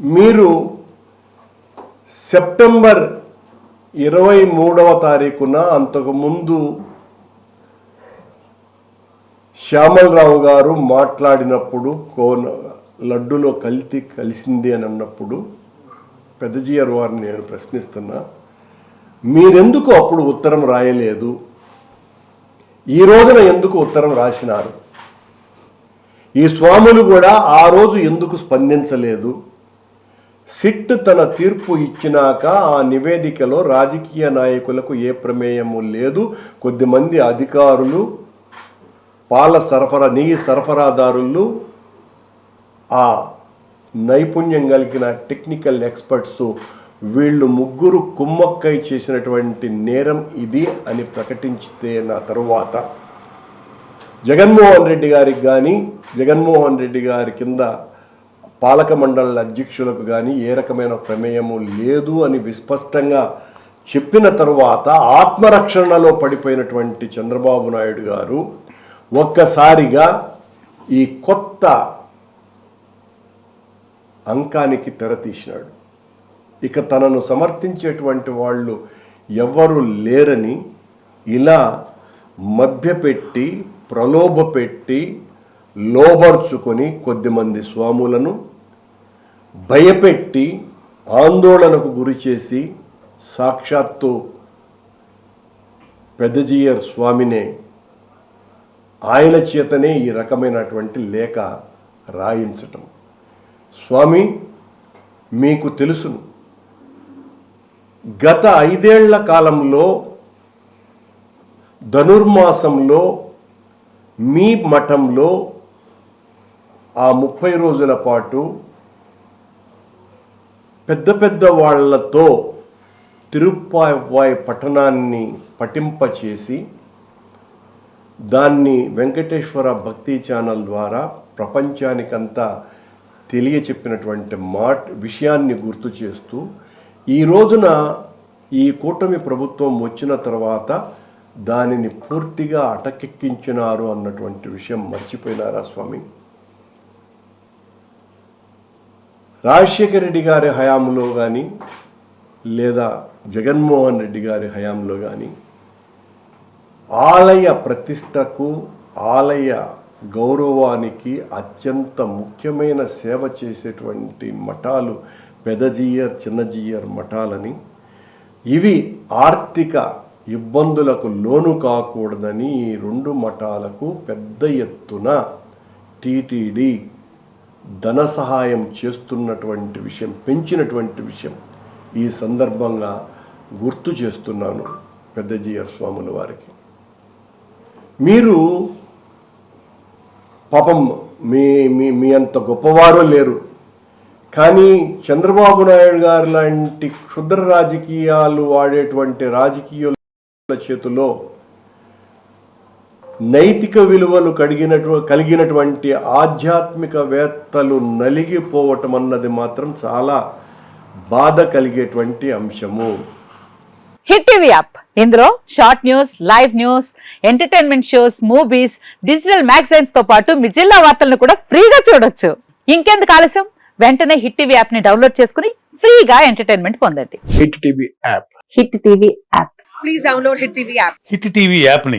మీరు సెప్టెంబర్ ఇరవై మూడవ తారీఖున అంతకుముందు శ్యామలరావు గారు మాట్లాడినప్పుడు కోన లడ్డులో కలితి కలిసింది అని అన్నప్పుడు పెద్దజీయర్ వారిని నేను ప్రశ్నిస్తున్నా మీరెందుకు అప్పుడు ఉత్తరం రాయలేదు? ఈ రోజున ఎందుకు ఉత్తరం రాసినారు? ఈ స్వాములు కూడా ఆ రోజు ఎందుకు స్పందించలేదు? సిట్ తన తీర్పు ఇచ్చినాక ఆ నివేదికలో రాజకీయ నాయకులకు ఏ ప్రమేయము లేదు. కొద్దిమంది అధికారులు పాల సరఫరా నెయ్యి సరఫరాదారులు ఆ నైపుణ్యం కలిగిన టెక్నికల్ ఎక్స్పర్ట్స్ వీళ్ళు ముగ్గురు కుమ్మక్కై చేసినటువంటి నేరం ఇది అని ప్రకటించితే నా తరువాత. జగన్మోహన్ రెడ్డి గారికి కానీ జగన్మోహన్ రెడ్డి గారి కింద పాలక మండలి అధ్యక్షులకు కానీ ఏ రకమైన ప్రమేయము లేదు అని విస్పష్టంగా చెప్పిన తరువాత ఆత్మరక్షణలో పడిపోయినటువంటి చంద్రబాబు నాయుడు గారు ఒక్కసారిగా ఈ కొత్త అంకానికి తెరతీసినాడు ఇక తనను సమర్థించేటువంటి వాళ్ళు ఎవ్వరు లేరని ఇలా మభ్యపెట్టి ప్రలోభపెట్టి లోబర్చుకొని కొద్దిమంది స్వాములను భయపెట్టి ఆందోళనకు గురి చేసి సాక్షాత్తు పెద్దజీయర్ స్వామినే ఆయన చేతనే ఈ రకమైనటువంటి లేఖ రాయించటం. స్వామి మీకు తెలుసును. గత ఐదేళ్ళ కాలంలో ధనుర్మాసంలో మీ మఠంలో ఆ ముప్పై రోజుల పాటు పెద్ద పెద్ద వాళ్ళతో తిరుప్పాయ్ పట్టణాన్ని పఠింపచేసి దాన్ని వెంకటేశ్వర భక్తి ఛానల్ ద్వారా ప్రపంచానికంతా తెలియచెప్పినటువంటి మాట విషయాన్ని గుర్తు చేస్తూ ఈ రోజున ఈ కూటమి ప్రభుత్వం వచ్చిన తర్వాత దానిని పూర్తిగా అటకెక్కించినారు అన్నటువంటి విషయం మర్చిపోయినారా స్వామి? రాజశేఖర రెడ్డి గారి హయాంలో కానీ లేదా జగన్మోహన్ రెడ్డి గారి హయాంలో కానీ ఆలయ ప్రతిష్టకు ఆలయ గౌరవానికి అత్యంత ముఖ్యమైన సేవ చేసేటువంటి మఠాలు పెదజీయర్ చిన్నజీయర్ మఠాలని ఇవి ఆర్థిక ఇబ్బందులకు లోను కాకూడదని ఈ రెండు మఠాలకు పెద్ద ఎత్తున టీటీడీ ధన సహాయం చేస్తున్నటువంటి విషయం పెంచినటువంటి విషయం ఈ సందర్భంగా గుర్తు చేస్తున్నాను పెద్దజీయర్ స్వాముల వారికి. మీరు పాపం మీ మీ మీ అంత గొప్పవారు లేరు. కానీ చంద్రబాబు నాయుడు గారు లాంటి క్షుద్ర రాజకీయాలు వాడేటువంటి రాజకీయాల చేతిలో నైతిక విలువలు కడిగినటు కలిగినటువంటి ఆధ్యాత్మికవేత్తలు నలిగిపోవటం అన్నది మాత్రం చాలా బాధ కలిగేటువంటి అంశము. Hit TV app. ఇందులో short news live news entertainment shows movies digital మ్యాగజైన్స్తో పాటు మీ జిల్లా వార్తలను కూడా ఫ్రీగా చూడొచ్చు. ఇంకెందుకు ఆలస్యం? వెంటనే హిట్ టీవీ యాప్ని డౌన్లోడ్ చేసుకుని ఫ్రీగా ఎంటర్టైన్మెంట్ పొందండి. Hit TV app. Hit TV app. Please download Hit TV app. Hit TV యాప్ని